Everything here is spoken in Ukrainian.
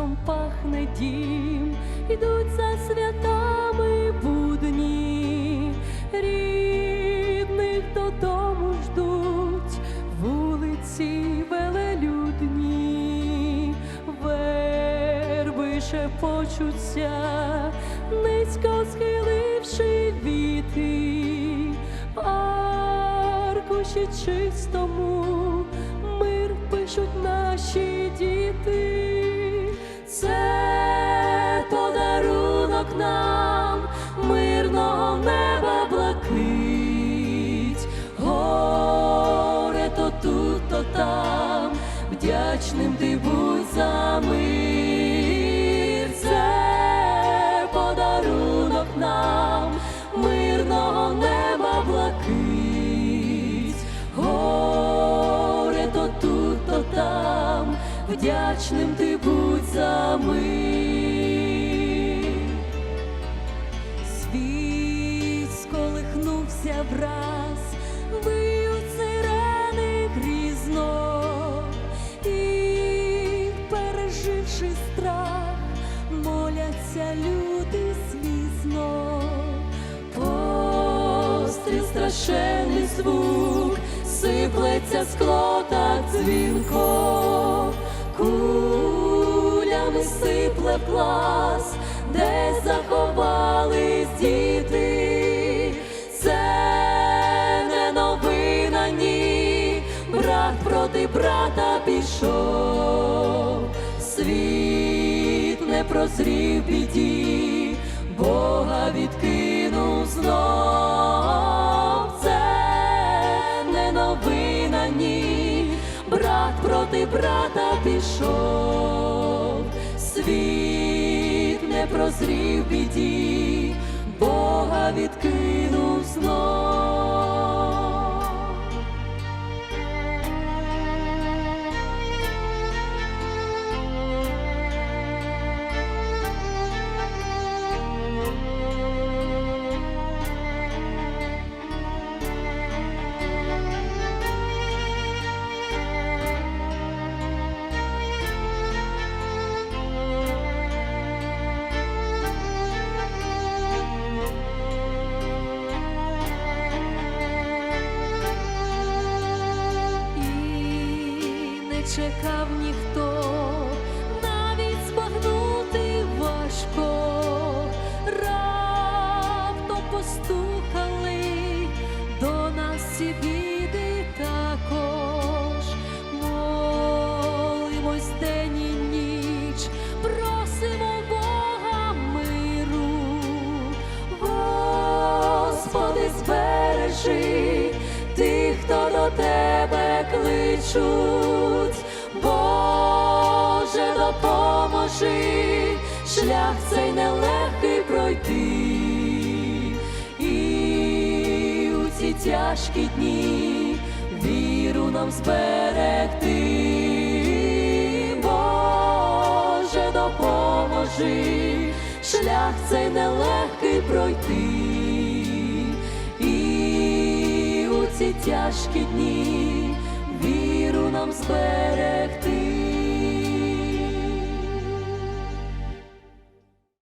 затишком пахне дім, ідуть за святами будні, рідних додому ждуть, вулиці велелюдні, верби шепочуться, низько схиливши віти, аркуші чистому мир пишуть наші діти. Це подарунок нам мирного неба блакить, горе то тут, то там, вдячним ти будь за мир. Це подарунок нам вдячним ти будь за мир. Світ сколихнувся враз, виють сирени грізно, і, переживши страх, моляться люди слізно. Постріл страшенний звук, сиплеться скло так дзвінко, кулями сипле клас, де заховались діти. Це не новина, ні, брат проти брата пішов, світ не прозрів біді, Бога відкинув знов. Проти брата пішов, світ не прозрів біді, Бога відкинув знов. Чекав ніхто, навіть збагнути важко, раптом постукали до нас ці біди також, молимось день ніч, просимо Бога миру, Господи, збережи тих, хто до тебе кличуть, Боже, допоможи, шлях цей нелегкий пройти, і у ці тяжкі дні віру нам зберегти, Боже, допоможи, шлях цей нелегкий пройти. Ці тяжкі дні нам зберегти.